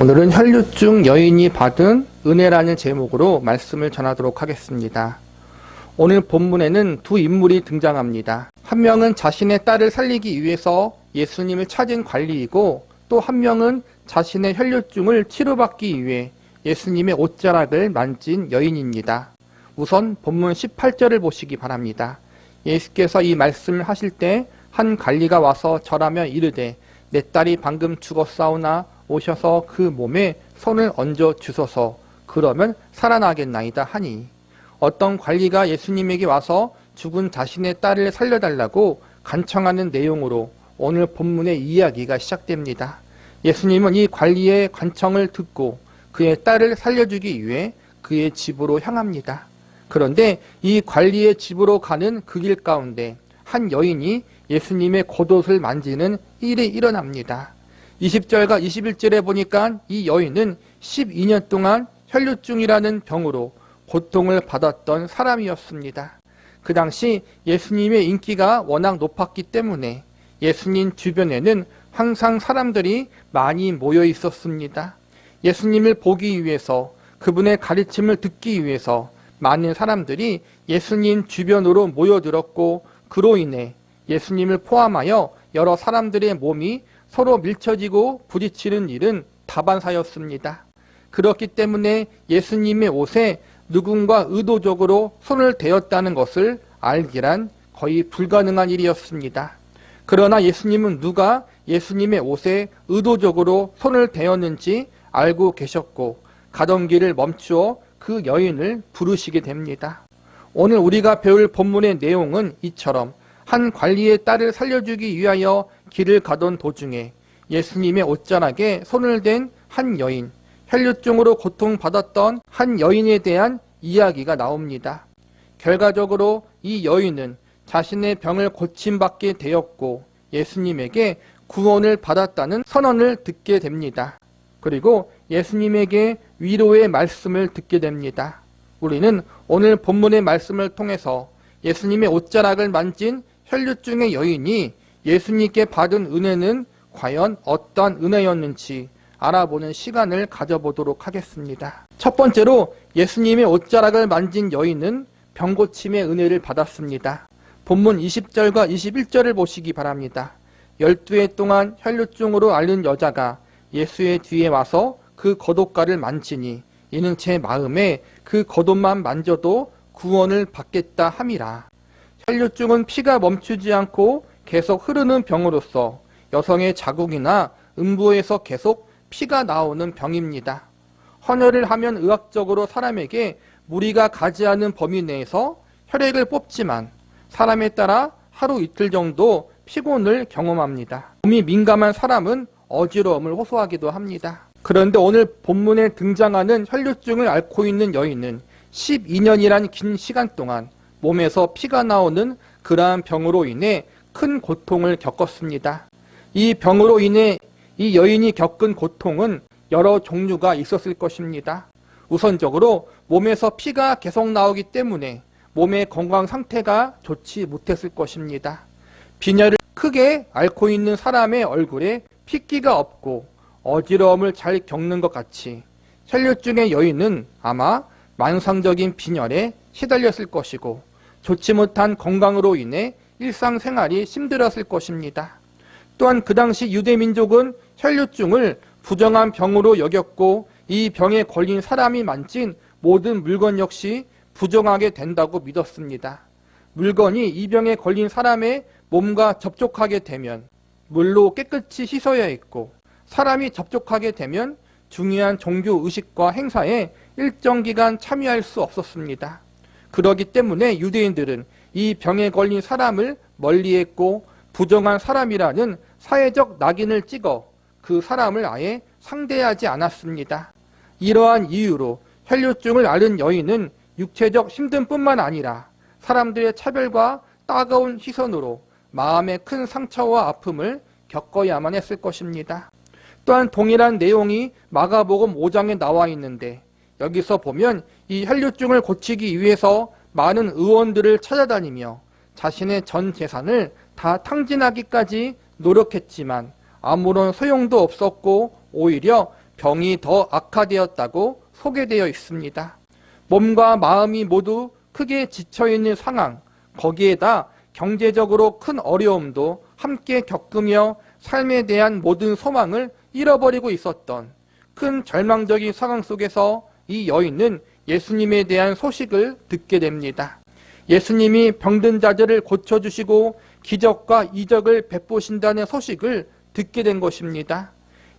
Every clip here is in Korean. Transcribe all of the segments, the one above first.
오늘은 혈류증 여인이 받은 은혜라는 제목으로 말씀을 전하도록 하겠습니다. 오늘 본문에는 두 인물이 등장합니다. 한 명은 자신의 딸을 살리기 위해서 예수님을 찾은 관리이고 또 한 명은 자신의 혈류증을 치료받기 위해 예수님의 옷자락을 만진 여인입니다. 우선 본문 18절을 보시기 바랍니다. 예수께서 이 말씀을 하실 때 한 관리가 와서 절하며 이르되 내 딸이 방금 죽었사오나 오셔서 그 몸에 손을 얹어 주소서 그러면 살아나겠나이다 하니 어떤 관리가 예수님에게 와서 죽은 자신의 딸을 살려달라고 간청하는 내용으로 오늘 본문의 이야기가 시작됩니다. 예수님은 이 관리의 간청을 듣고 그의 딸을 살려주기 위해 그의 집으로 향합니다. 그런데 이 관리의 집으로 가는 그 길 가운데 한 여인이 예수님의 겉옷을 만지는 일이 일어납니다. 20절과 21절에 보니까 이 여인은 12년 동안 혈류증이라는 병으로 고통을 받았던 사람이었습니다. 그 당시 예수님의 인기가 워낙 높았기 때문에 예수님 주변에는 항상 사람들이 많이 모여 있었습니다. 예수님을 보기 위해서 그분의 가르침을 듣기 위해서 많은 사람들이 예수님 주변으로 모여들었고 그로 인해 예수님을 포함하여 여러 사람들의 몸이 서로 밀쳐지고 부딪히는 일은 다반사였습니다. 그렇기 때문에 예수님의 옷에 누군가 의도적으로 손을 대었다는 것을 알기란 거의 불가능한 일이었습니다. 그러나 예수님은 누가 예수님의 옷에 의도적으로 손을 대었는지 알고 계셨고 가던 길을 멈추어 그 여인을 부르시게 됩니다. 오늘 우리가 배울 본문의 내용은 이처럼 한 관리의 딸을 살려주기 위하여 길을 가던 도중에 예수님의 옷자락에 손을 댄 한 여인, 혈류증으로 고통받았던 한 여인에 대한 이야기가 나옵니다. 결과적으로 이 여인은 자신의 병을 고침받게 되었고 예수님에게 구원을 받았다는 선언을 듣게 됩니다. 그리고 예수님에게 위로의 말씀을 듣게 됩니다. 우리는 오늘 본문의 말씀을 통해서 예수님의 옷자락을 만진 혈류증의 여인이 예수님께 받은 은혜는 과연 어떠한 은혜였는지 알아보는 시간을 가져보도록 하겠습니다. 첫 번째로 예수님의 옷자락을 만진 여인은 병고침의 은혜를 받았습니다. 본문 20절과 21절을 보시기 바랍니다. 12해 동안 혈류증으로 앓는 여자가 예수의 뒤에 와서 그 겉옷가를 만지니 이는 제 마음에 그 겉옷만 만져도 구원을 받겠다 함이라. 혈류증은 피가 멈추지 않고 계속 흐르는 병으로서 여성의 자궁이나 음부에서 계속 피가 나오는 병입니다. 헌혈을 하면 의학적으로 사람에게 무리가 가지 않은 범위 내에서 혈액을 뽑지만 사람에 따라 하루 이틀 정도 피곤을 경험합니다. 몸이 민감한 사람은 어지러움을 호소하기도 합니다. 그런데 오늘 본문에 등장하는 혈류증을 앓고 있는 여인은 12년이란 긴 시간 동안 몸에서 피가 나오는 그러한 병으로 인해 큰 고통을 겪었습니다. 이 병으로 인해 이 여인이 겪은 고통은 여러 종류가 있었을 것입니다. 우선적으로 몸에서 피가 계속 나오기 때문에 몸의 건강 상태가 좋지 못했을 것입니다. 빈혈을 크게 앓고 있는 사람의 얼굴에 핏기가 없고 어지러움을 잘 겪는 것 같이 혈류증의 여인은 아마 만성적인 빈혈에 시달렸을 것이고 좋지 못한 건강으로 인해 일상생활이 힘들었을 것입니다. 또한 그 당시 유대민족은 혈류증을 부정한 병으로 여겼고 이 병에 걸린 사람이 만진 모든 물건 역시 부정하게 된다고 믿었습니다. 물건이 이 병에 걸린 사람의 몸과 접촉하게 되면 물로 깨끗이 씻어야 했고 사람이 접촉하게 되면 중요한 종교 의식과 행사에 일정 기간 참여할 수 없었습니다. 그러기 때문에 유대인들은 이 병에 걸린 사람을 멀리했고 부정한 사람이라는 사회적 낙인을 찍어 그 사람을 아예 상대하지 않았습니다. 이러한 이유로 혈류증을 앓은 여인은 육체적 힘듦뿐만 아니라 사람들의 차별과 따가운 시선으로 마음의 큰 상처와 아픔을 겪어야만 했을 것입니다. 또한 동일한 내용이 마가복음 5장에 나와 있는데 여기서 보면 이 혈류증을 고치기 위해서 많은 의원들을 찾아다니며 자신의 전 재산을 다 탕진하기까지 노력했지만 아무런 소용도 없었고 오히려 병이 더 악화되었다고 소개되어 있습니다. 몸과 마음이 모두 크게 지쳐있는 상황, 거기에다 경제적으로 큰 어려움도 함께 겪으며 삶에 대한 모든 소망을 잃어버리고 있었던 큰 절망적인 상황 속에서 이 여인은 예수님에 대한 소식을 듣게 됩니다. 예수님이 병든 자들을 고쳐주시고 기적과 이적을 베푸신다는 소식을 듣게 된 것입니다.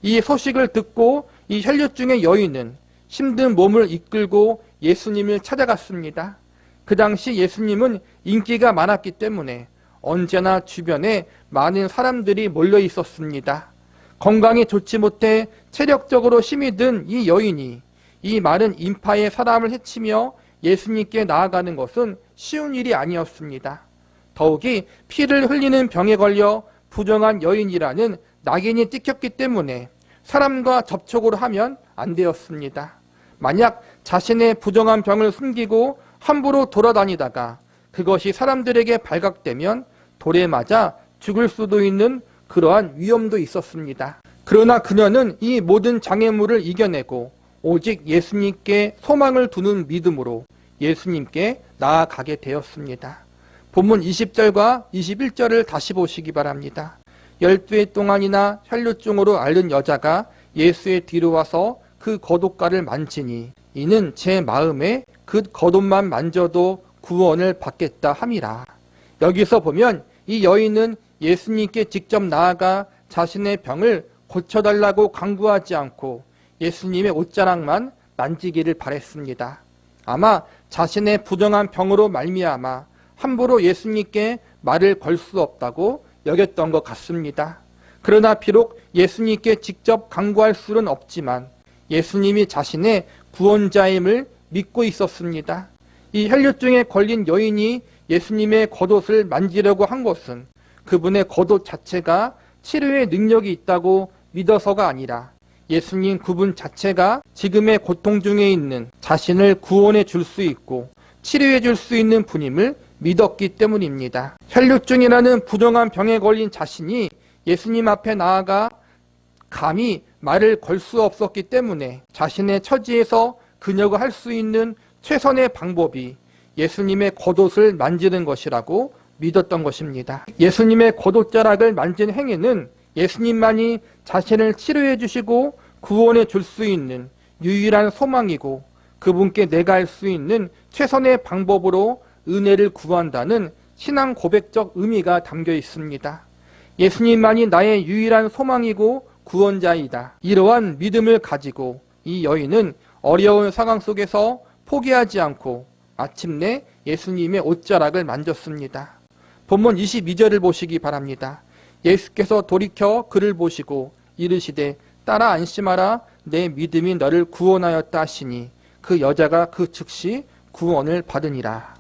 이 소식을 듣고 이 혈류증의 여인은 힘든 몸을 이끌고 예수님을 찾아갔습니다. 그 당시 예수님은 인기가 많았기 때문에 언제나 주변에 많은 사람들이 몰려 있었습니다. 건강이 좋지 못해 체력적으로 힘이 든 이 여인이 이 많은 인파의 사람을 해치며 예수님께 나아가는 것은 쉬운 일이 아니었습니다. 더욱이 피를 흘리는 병에 걸려 부정한 여인이라는 낙인이 찍혔기 때문에 사람과 접촉을 하면 안 되었습니다. 만약 자신의 부정한 병을 숨기고 함부로 돌아다니다가 그것이 사람들에게 발각되면 돌에 맞아 죽을 수도 있는 그러한 위험도 있었습니다. 그러나 그녀는 이 모든 장애물을 이겨내고 오직 예수님께 소망을 두는 믿음으로 예수님께 나아가게 되었습니다. 본문 20절과 21절을 다시 보시기 바랍니다. 열두 해 동안이나 혈류증으로 앓는 여자가 예수의 뒤로 와서 그 겉옷가를 만지니 이는 제 마음에 그 겉옷만 만져도 구원을 받겠다 함이라. 여기서 보면 이 여인은 예수님께 직접 나아가 자신의 병을 고쳐달라고 강구하지 않고 예수님의 옷자락만 만지기를 바랬습니다. 아마 자신의 부정한 병으로 말미암아 함부로 예수님께 말을 걸 수 없다고 여겼던 것 같습니다. 그러나 비록 예수님께 직접 강구할 수는 없지만 예수님이 자신의 구원자임을 믿고 있었습니다. 이 혈류증에 걸린 여인이 예수님의 겉옷을 만지려고 한 것은 그분의 겉옷 자체가 치료의 능력이 있다고 믿어서가 아니라 예수님 그분 자체가 지금의 고통 중에 있는 자신을 구원해 줄 수 있고 치료해 줄 수 있는 분임을 믿었기 때문입니다. 혈류증이라는 부정한 병에 걸린 자신이 예수님 앞에 나아가 감히 말을 걸 수 없었기 때문에 자신의 처지에서 그녀가 할 수 있는 최선의 방법이 예수님의 겉옷을 만지는 것이라고 믿었던 것입니다. 예수님의 겉옷자락을 만진 행위는 예수님만이 자신을 치료해 주시고 구원해 줄 수 있는 유일한 소망이고 그분께 내가 할 수 있는 최선의 방법으로 은혜를 구한다는 신앙 고백적 의미가 담겨 있습니다. 예수님만이 나의 유일한 소망이고 구원자이다. 이러한 믿음을 가지고 이 여인은 어려운 상황 속에서 포기하지 않고 마침내 예수님의 옷자락을 만졌습니다. 본문 22절을 보시기 바랍니다. 예수께서 돌이켜 그를 보시고 이르시되 따라 안심하라 내 믿음이 너를 구원하였다 하시니 그 여자가 그 즉시 구원을 받으니라.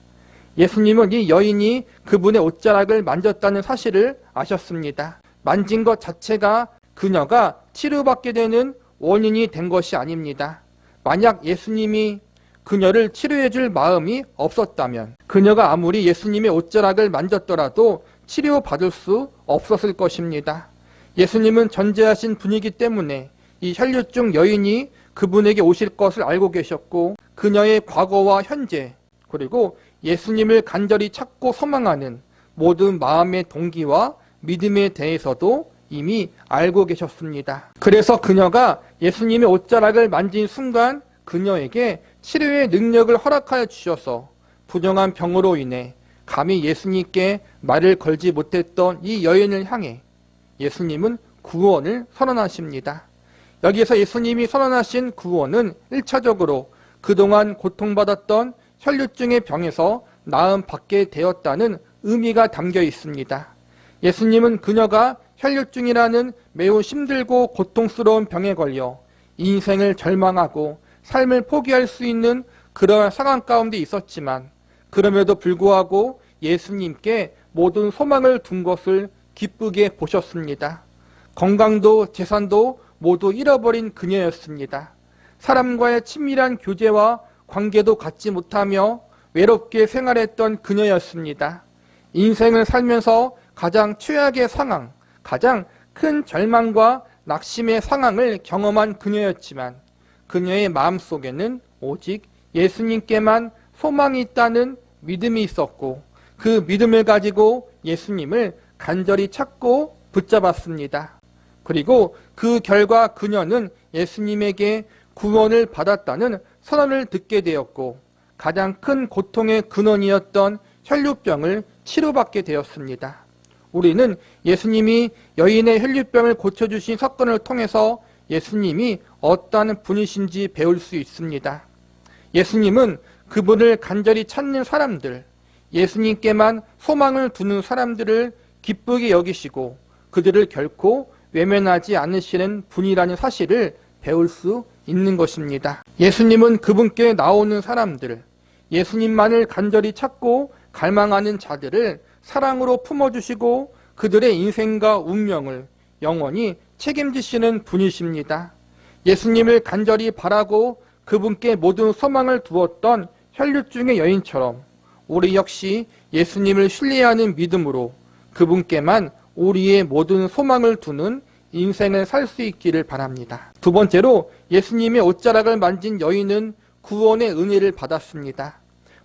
예수님은 이 여인이 그분의 옷자락을 만졌다는 사실을 아셨습니다. 만진 것 자체가 그녀가 치료받게 되는 원인이 된 것이 아닙니다. 만약 예수님이 그녀를 치료해 줄 마음이 없었다면 그녀가 아무리 예수님의 옷자락을 만졌더라도 치료받을 수 없었을 것입니다. 예수님은 전제하신 분이기 때문에 이 혈류증 여인이 그분에게 오실 것을 알고 계셨고 그녀의 과거와 현재 그리고 예수님을 간절히 찾고 소망하는 모든 마음의 동기와 믿음에 대해서도 이미 알고 계셨습니다. 그래서 그녀가 예수님의 옷자락을 만진 순간 그녀에게 치료의 능력을 허락하여 주셔서 부정한 병으로 인해 감히 예수님께 말을 걸지 못했던 이 여인을 향해 예수님은 구원을 선언하십니다. 여기서 예수님이 선언하신 구원은 1차적으로 그동안 고통받았던 혈류증의 병에서 나음 받게 되었다는 의미가 담겨 있습니다. 예수님은 그녀가 혈류증이라는 매우 힘들고 고통스러운 병에 걸려 인생을 절망하고 삶을 포기할 수 있는 그런 상황 가운데 있었지만 그럼에도 불구하고 예수님께 모든 소망을 둔 것을 기쁘게 보셨습니다. 건강도 재산도 모두 잃어버린 그녀였습니다. 사람과의 친밀한 교제와 관계도 갖지 못하며 외롭게 생활했던 그녀였습니다. 인생을 살면서 가장 최악의 상황, 가장 큰 절망과 낙심의 상황을 경험한 그녀였지만 그녀의 마음 속에는 오직 예수님께만 소망이 있다는 믿음이 있었고 그 믿음을 가지고 예수님을 간절히 찾고 붙잡았습니다. 그리고 그 결과 그녀는 예수님에게 구원을 받았다는 선언을 듣게 되었고 가장 큰 고통의 근원이었던 혈류병을 치료받게 되었습니다. 우리는 예수님이 여인의 혈류병을 고쳐주신 사건을 통해서 예수님이 어떠한 분이신지 배울 수 있습니다. 예수님은 그분을 간절히 찾는 사람들, 예수님께만 소망을 두는 사람들을 기쁘게 여기시고 그들을 결코 외면하지 않으시는 분이라는 사실을 배울 수 있는 것입니다. 예수님은 그분께 나오는 사람들, 예수님만을 간절히 찾고 갈망하는 자들을 사랑으로 품어주시고 그들의 인생과 운명을 영원히 책임지시는 분이십니다. 예수님을 간절히 바라고 그분께 모든 소망을 두었던 혈류증의 여인처럼 우리 역시 예수님을 신뢰하는 믿음으로 그분께만 우리의 모든 소망을 두는 인생을 살 수 있기를 바랍니다. 두 번째로 예수님의 옷자락을 만진 여인은 구원의 은혜를 받았습니다.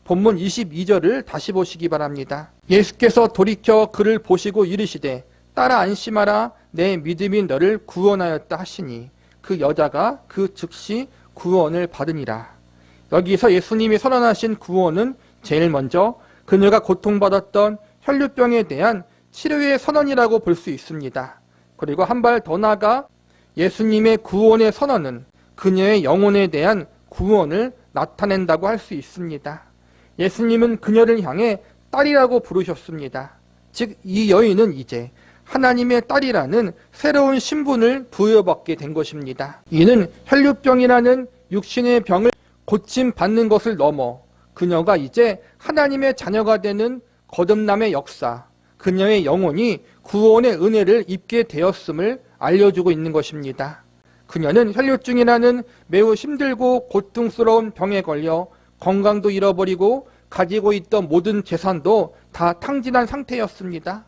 본문 22절을 다시 보시기 바랍니다. 예수께서 돌이켜 그를 보시고 이르시되 따라 안심하라 내 믿음이 너를 구원하였다 하시니 그 여자가 그 즉시 구원을 받으니라. 여기서 예수님이 선언하신 구원은 제일 먼저 그녀가 고통받았던 혈류병에 대한 치료의 선언이라고 볼 수 있습니다. 그리고 한 발 더 나아가 예수님의 구원의 선언은 그녀의 영혼에 대한 구원을 나타낸다고 할 수 있습니다. 예수님은 그녀를 향해 딸이라고 부르셨습니다. 즉, 이 여인은 이제 하나님의 딸이라는 새로운 신분을 부여받게 된 것입니다. 이는 혈류병이라는 육신의 병을 고침 받는 것을 넘어 그녀가 이제 하나님의 자녀가 되는 거듭남의 역사, 그녀의 영혼이 구원의 은혜를 입게 되었음을 알려주고 있는 것입니다. 그녀는 혈류증이라는 매우 힘들고 고통스러운 병에 걸려 건강도 잃어버리고 가지고 있던 모든 재산도 다 탕진한 상태였습니다.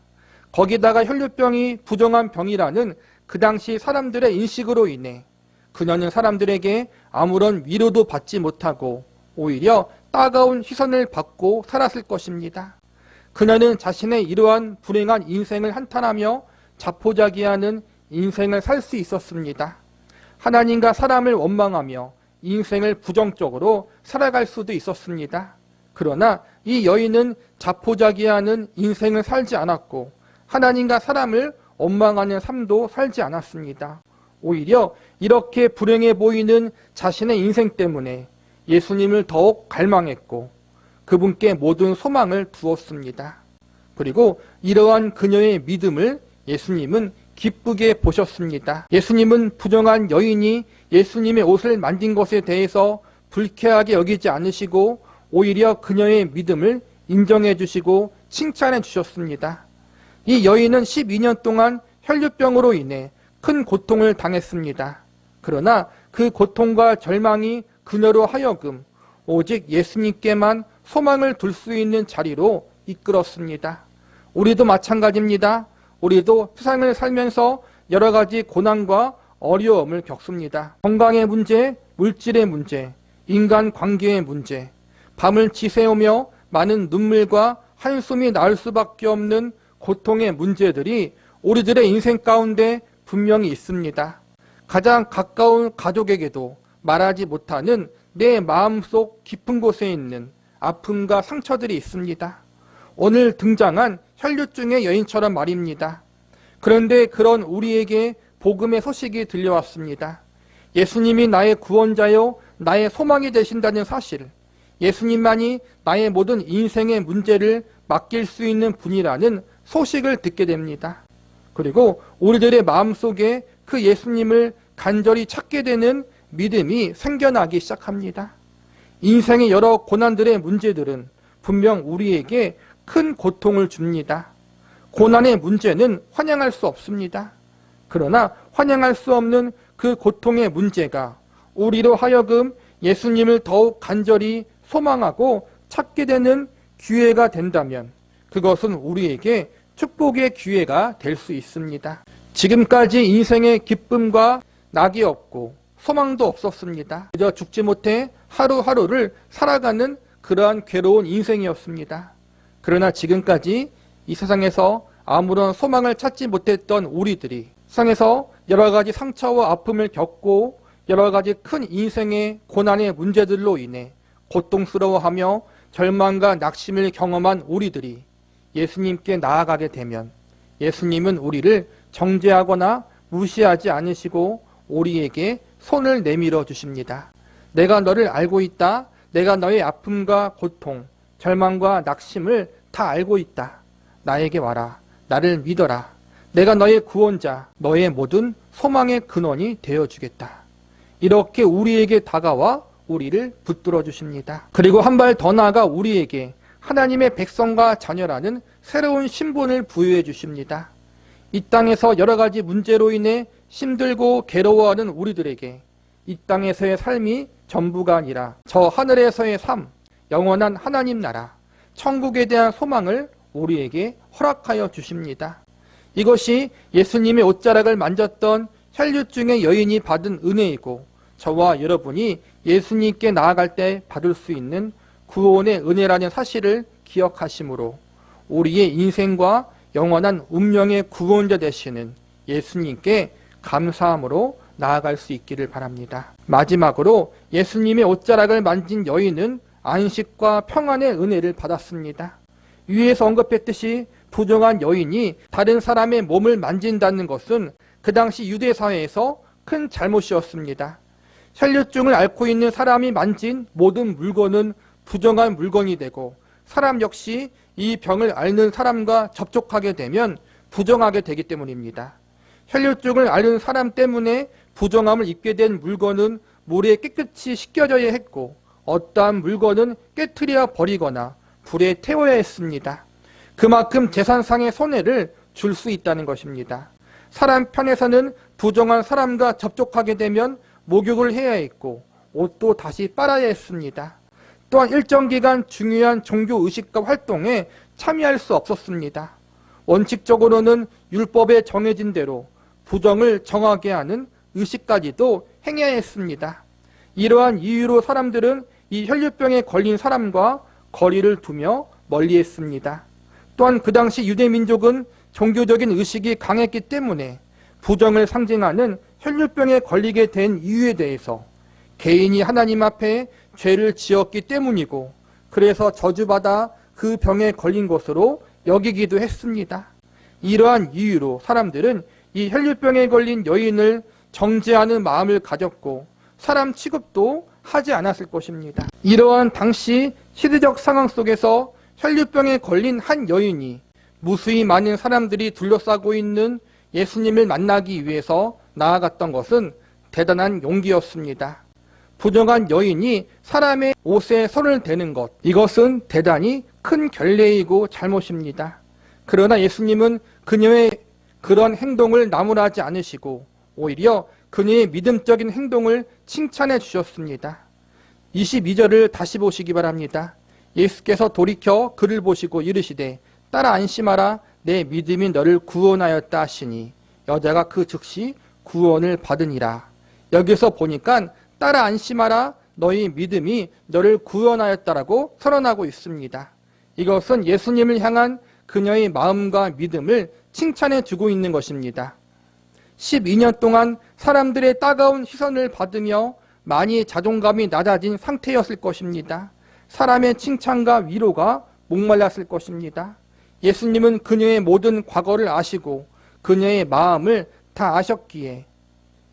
거기다가 혈류병이 부정한 병이라는 그 당시 사람들의 인식으로 인해 그녀는 사람들에게 아무런 위로도 받지 못하고 오히려 따가운 시선을 받고 살았을 것입니다. 그녀는 자신의 이러한 불행한 인생을 한탄하며 자포자기하는 인생을 살 수 있었습니다. 하나님과 사람을 원망하며 인생을 부정적으로 살아갈 수도 있었습니다. 그러나 이 여인은 자포자기하는 인생을 살지 않았고 하나님과 사람을 원망하는 삶도 살지 않았습니다. 오히려 이렇게 불행해 보이는 자신의 인생 때문에 예수님을 더욱 갈망했고 그분께 모든 소망을 두었습니다. 그리고 이러한 그녀의 믿음을 예수님은 기쁘게 보셨습니다. 예수님은 부정한 여인이 예수님의 옷을 만진 것에 대해서 불쾌하게 여기지 않으시고 오히려 그녀의 믿음을 인정해 주시고 칭찬해 주셨습니다. 이 여인은 12년 동안 혈류병으로 인해 큰 고통을 당했습니다. 그러나 그 고통과 절망이 그녀로 하여금 오직 예수님께만 소망을 둘 수 있는 자리로 이끌었습니다. 우리도 마찬가지입니다. 우리도 세상을 살면서 여러 가지 고난과 어려움을 겪습니다. 건강의 문제, 물질의 문제, 인간 관계의 문제, 밤을 지새우며 많은 눈물과 한숨이 나올 수밖에 없는 고통의 문제들이 우리들의 인생 가운데 분명히 있습니다. 가장 가까운 가족에게도 말하지 못하는 내 마음속 깊은 곳에 있는 아픔과 상처들이 있습니다. 오늘 등장한 혈류증의 여인처럼 말입니다. 그런데 그런 우리에게 복음의 소식이 들려왔습니다. 예수님이 나의 구원자요, 나의 소망이 되신다는 사실, 예수님만이 나의 모든 인생의 문제를 맡길 수 있는 분이라는 소식을 듣게 됩니다. 그리고 우리들의 마음 속에 그 예수님을 간절히 찾게 되는 믿음이 생겨나기 시작합니다. 인생의 여러 고난들의 문제들은 분명 우리에게 큰 고통을 줍니다. 고난의 문제는 환영할 수 없습니다. 그러나 환영할 수 없는 그 고통의 문제가 우리로 하여금 예수님을 더욱 간절히 소망하고 찾게 되는 기회가 된다면 그것은 우리에게 축복의 기회가 될 수 있습니다. 지금까지 인생의 기쁨과 낙이 없고 소망도 없었습니다. 그저 죽지 못해 하루하루를 살아가는 그러한 괴로운 인생이었습니다. 그러나 지금까지 이 세상에서 아무런 소망을 찾지 못했던 우리들이 세상에서 여러 가지 상처와 아픔을 겪고 여러 가지 큰 인생의 고난의 문제들로 인해 고통스러워하며 절망과 낙심을 경험한 우리들이 예수님께 나아가게 되면 예수님은 우리를 정죄하거나 무시하지 않으시고 우리에게 손을 내밀어 주십니다. 내가 너를 알고 있다. 내가 너의 아픔과 고통, 절망과 낙심을 다 알고 있다. 나에게 와라. 나를 믿어라. 내가 너의 구원자, 너의 모든 소망의 근원이 되어 주겠다. 이렇게 우리에게 다가와 우리를 붙들어 주십니다. 그리고 한 발 더 나아가 우리에게 하나님의 백성과 자녀라는 새로운 신분을 부여해 주십니다. 이 땅에서 여러 가지 문제로 인해 힘들고 괴로워하는 우리들에게 이 땅에서의 삶이 전부가 아니라 저 하늘에서의 삶, 영원한 하나님 나라, 천국에 대한 소망을 우리에게 허락하여 주십니다. 이것이 예수님의 옷자락을 만졌던 혈류증의 여인이 받은 은혜이고 저와 여러분이 예수님께 나아갈 때 받을 수 있는 구원의 은혜라는 사실을 기억하시므로 우리의 인생과 영원한 운명의 구원자 되시는 예수님께 감사함으로 나아갈 수 있기를 바랍니다. 마지막으로 예수님의 옷자락을 만진 여인은 안식과 평안의 은혜를 받았습니다. 위에서 언급했듯이 부정한 여인이 다른 사람의 몸을 만진다는 것은 그 당시 유대 사회에서 큰 잘못이었습니다. 혈류증을 앓고 있는 사람이 만진 모든 물건은 부정한 물건이 되고 사람 역시 이 병을 앓는 사람과 접촉하게 되면 부정하게 되기 때문입니다. 혈류증을 앓는 사람 때문에 부정함을 입게 된 물건은 물에 깨끗이 씻겨져야 했고 어떠한 물건은 깨트려 버리거나 불에 태워야 했습니다. 그만큼 재산상의 손해를 줄 수 있다는 것입니다. 사람 편에서는 부정한 사람과 접촉하게 되면 목욕을 해야 했고 옷도 다시 빨아야 했습니다. 또한 일정 기간 중요한 종교 의식과 활동에 참여할 수 없었습니다. 원칙적으로는 율법에 정해진 대로 부정을 정하게 하는 의식까지도 행해야 했습니다. 이러한 이유로 사람들은 이 혈류병에 걸린 사람과 거리를 두며 멀리 했습니다. 또한 그 당시 유대 민족은 종교적인 의식이 강했기 때문에 부정을 상징하는 혈류병에 걸리게 된 이유에 대해서 개인이 하나님 앞에 죄를 지었기 때문이고 그래서 저주받아 그 병에 걸린 것으로 여기기도 했습니다. 이러한 이유로 사람들은 이 혈류병에 걸린 여인을 정죄하는 마음을 가졌고 사람 취급도 하지 않았을 것입니다. 이러한 당시 시대적 상황 속에서 혈류병에 걸린 한 여인이 무수히 많은 사람들이 둘러싸고 있는 예수님을 만나기 위해서 나아갔던 것은 대단한 용기였습니다. 부정한 여인이 사람의 옷에 손을 대는 것, 이것은 대단히 큰 결례이고 잘못입니다. 그러나 예수님은 그녀의 그런 행동을 나무라지 않으시고 오히려 그녀의 믿음적인 행동을 칭찬해 주셨습니다. 22절을 다시 보시기 바랍니다. 예수께서 돌이켜 그를 보시고 이르시되 따라 안심하라 내 믿음이 너를 구원하였다 하시니 여자가 그 즉시 구원을 받으니라. 여기서 보니까 따라 안심하라 너희 믿음이 너를 구원하였다라고 선언하고 있습니다. 이것은 예수님을 향한 그녀의 마음과 믿음을 칭찬해 주고 있는 것입니다. 12년 동안 사람들의 따가운 시선을 받으며 많이 자존감이 낮아진 상태였을 것입니다. 사람의 칭찬과 위로가 목말랐을 것입니다. 예수님은 그녀의 모든 과거를 아시고 그녀의 마음을 다 아셨기에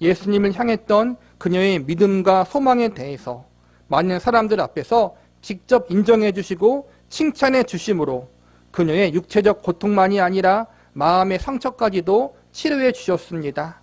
예수님을 향했던 그녀의 믿음과 소망에 대해서 많은 사람들 앞에서 직접 인정해 주시고 칭찬해 주심으로 그녀의 육체적 고통만이 아니라 마음의 상처까지도 치료해 주셨습니다.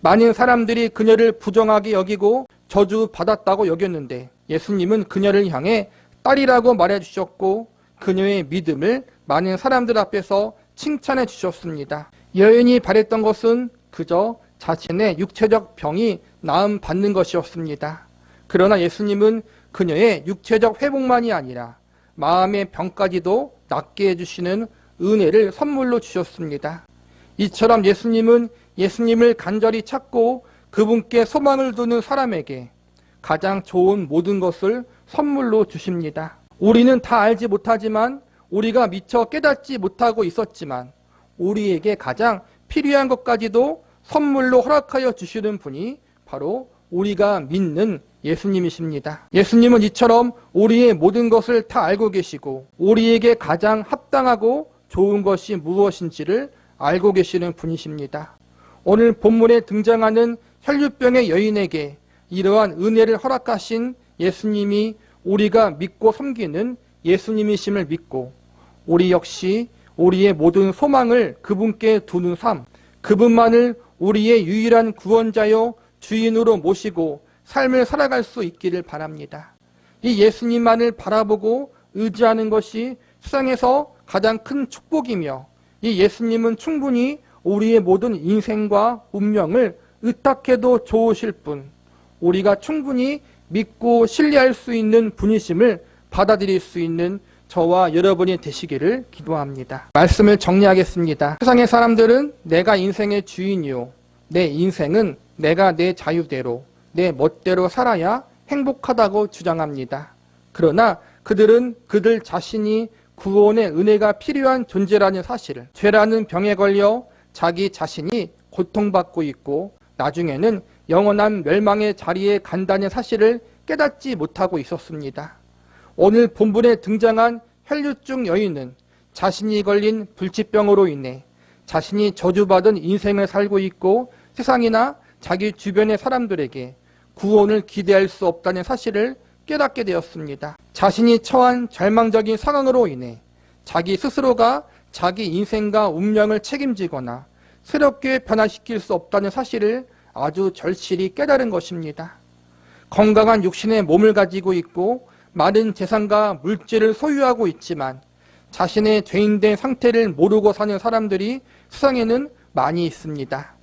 많은 사람들이 그녀를 부정하게 여기고 저주받았다고 여겼는데 예수님은 그녀를 향해 딸이라고 말해 주셨고 그녀의 믿음을 많은 사람들 앞에서 칭찬해 주셨습니다. 여인이 바랬던 것은 그저 자신의 육체적 병이 나음 받는 것이었습니다. 그러나 예수님은 그녀의 육체적 회복만이 아니라 마음의 병까지도 낫게 해주시는 은혜를 선물로 주셨습니다. 이처럼 예수님은 예수님을 간절히 찾고 그분께 소망을 두는 사람에게 가장 좋은 모든 것을 선물로 주십니다. 우리는 다 알지 못하지만 우리가 미처 깨닫지 못하고 있었지만 우리에게 가장 필요한 것까지도 선물로 허락하여 주시는 분이 바로 우리가 믿는 예수님이십니다. 예수님은 이처럼 우리의 모든 것을 다 알고 계시고 우리에게 가장 합당하고 좋은 것이 무엇인지를 알고 계시는 분이십니다. 오늘 본문에 등장하는 혈류병의 여인에게 이러한 은혜를 허락하신 예수님이 우리가 믿고 섬기는 예수님이심을 믿고 우리 역시 우리의 모든 소망을 그분께 두는 삶, 그분만을 우리의 유일한 구원자요 주인으로 모시고 삶을 살아갈 수 있기를 바랍니다. 이 예수님만을 바라보고 의지하는 것이 세상에서 가장 큰 축복이며 이 예수님은 충분히 우리의 모든 인생과 운명을 의탁해도 좋으실 분, 우리가 충분히 믿고 신뢰할 수 있는 분이심을 받아들일 수 있는 저와 여러분이 되시기를 기도합니다. 말씀을 정리하겠습니다. 세상의 사람들은 내가 인생의 주인이요. 내 인생은 내가 내 자유대로, 내 멋대로 살아야 행복하다고 주장합니다. 그러나 그들은 그들 자신이 구원의 은혜가 필요한 존재라는 사실을, 죄라는 병에 걸려 자기 자신이 고통받고 있고 나중에는 영원한 멸망의 자리에 간다는 사실을 깨닫지 못하고 있었습니다. 오늘 본문에 등장한 혈류증 여인은 자신이 걸린 불치병으로 인해 자신이 저주받은 인생을 살고 있고 세상이나 자기 주변의 사람들에게 구원을 기대할 수 없다는 사실을 깨닫게 되었습니다. 자신이 처한 절망적인 상황으로 인해 자기 스스로가 자기 인생과 운명을 책임지거나 새롭게 변화시킬 수 없다는 사실을 아주 절실히 깨달은 것입니다. 건강한 육신의 몸을 가지고 있고 많은 재산과 물질을 소유하고 있지만 자신의 죄인된 상태를 모르고 사는 사람들이 세상에는 많이 있습니다.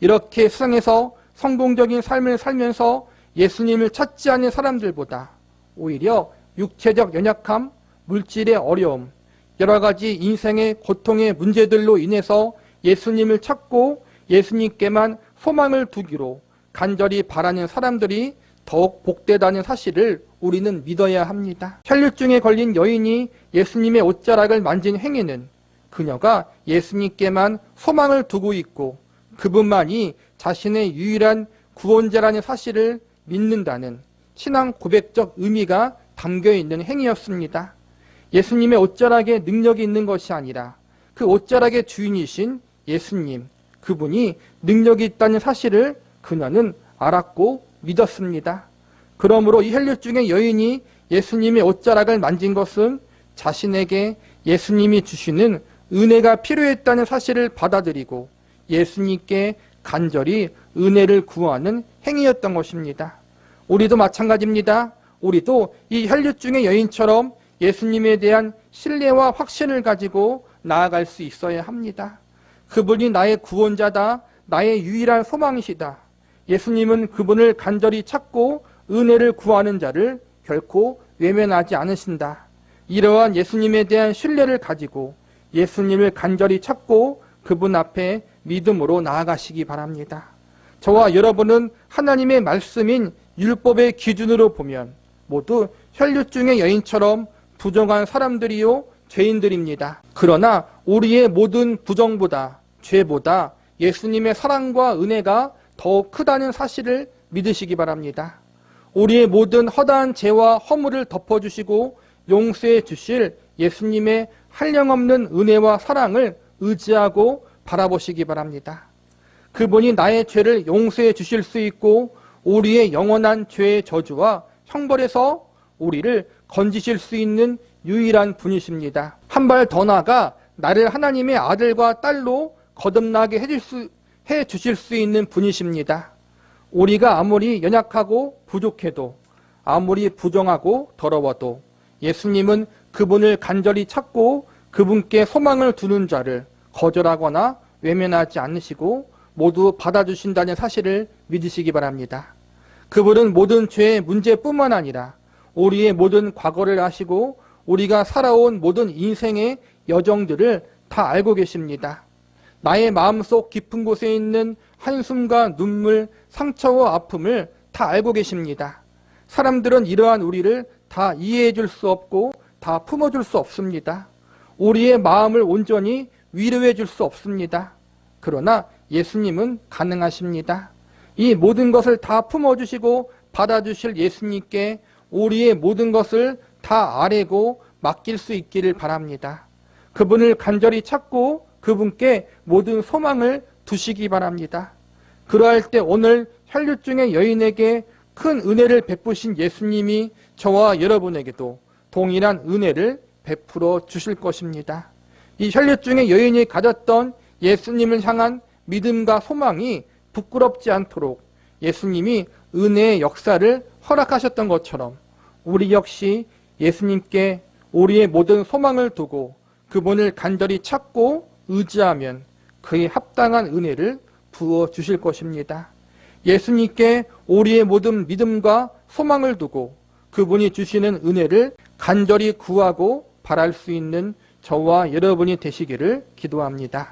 이렇게 세상에서 성공적인 삶을 살면서 예수님을 찾지 않는 사람들보다 오히려 육체적 연약함, 물질의 어려움, 여러 가지 인생의 고통의 문제들로 인해서 예수님을 찾고 예수님께만 소망을 두기로 간절히 바라는 사람들이 더욱 복되다는 사실을 우리는 믿어야 합니다. 혈류증에 걸린 여인이 예수님의 옷자락을 만진 행위는 그녀가 예수님께만 소망을 두고 있고 그분만이 자신의 유일한 구원자라는 사실을 믿는다는 신앙 고백적 의미가 담겨 있는 행위였습니다. 예수님의 옷자락에 능력이 있는 것이 아니라 그 옷자락의 주인이신 예수님, 그분이 능력이 있다는 사실을 그녀는 알았고 믿었습니다. 그러므로 이 혈류증의 여인이 예수님의 옷자락을 만진 것은 자신에게 예수님이 주시는 은혜가 필요했다는 사실을 받아들이고 예수님께 간절히 은혜를 구하는 행위였던 것입니다. 우리도 마찬가지입니다. 우리도 이 혈류증의 여인처럼 예수님에 대한 신뢰와 확신을 가지고 나아갈 수 있어야 합니다. 그분이 나의 구원자다, 나의 유일한 소망이시다. 예수님은 그분을 간절히 찾고 은혜를 구하는 자를 결코 외면하지 않으신다. 이러한 예수님에 대한 신뢰를 가지고 예수님을 간절히 찾고 그분 앞에 믿음으로 나아가시기 바랍니다. 저와 여러분은 하나님의 말씀인 율법의 기준으로 보면 모두 혈류증의 여인처럼 부정한 사람들이요 죄인들입니다. 그러나 우리의 모든 부정보다 죄보다 예수님의 사랑과 은혜가 더 크다는 사실을 믿으시기 바랍니다. 우리의 모든 허다한 죄와 허물을 덮어주시고 용서해 주실 예수님의 한량없는 은혜와 사랑을 의지하고 바라보시기 바랍니다. 그분이 나의 죄를 용서해 주실 수 있고 우리의 영원한 죄의 저주와 형벌에서 우리를 건지실 수 있는 유일한 분이십니다. 한 발 더 나아가 나를 하나님의 아들과 딸로 거듭나게 해줄 수, 해 주실 수 있는 분이십니다. 우리가 아무리 연약하고 부족해도 아무리 부정하고 더러워도 예수님은 그분을 간절히 찾고 그분께 소망을 두는 자를 거절하거나 외면하지 않으시고 모두 받아주신다는 사실을 믿으시기 바랍니다. 그분은 모든 죄의 문제뿐만 아니라 우리의 모든 과거를 아시고 우리가 살아온 모든 인생의 여정들을 다 알고 계십니다. 나의 마음속 깊은 곳에 있는 한숨과 눈물, 상처와 아픔을 다 알고 계십니다. 사람들은 이러한 우리를 다 이해해 줄 수 없고 다 품어 줄 수 없습니다. 우리의 마음을 온전히 위로해 줄 수 없습니다. 그러나 예수님은 가능하십니다. 이 모든 것을 다 품어주시고 받아주실 예수님께 우리의 모든 것을 다 아뢰고 맡길 수 있기를 바랍니다. 그분을 간절히 찾고 그분께 모든 소망을 두시기 바랍니다. 그러할 때 오늘 혈류증의 여인에게 큰 은혜를 베푸신 예수님이 저와 여러분에게도 동일한 은혜를 베풀어 주실 것입니다. 이 혈류증의 여인이 가졌던 예수님을 향한 믿음과 소망이 부끄럽지 않도록 예수님이 은혜의 역사를 허락하셨던 것처럼 우리 역시 예수님께 우리의 모든 소망을 두고 그분을 간절히 찾고 의지하면 그의 합당한 은혜를 부어 주실 것입니다. 예수님께 우리의 모든 믿음과 소망을 두고 그분이 주시는 은혜를 간절히 구하고 바랄 수 있는 저와 여러분이 되시기를 기도합니다.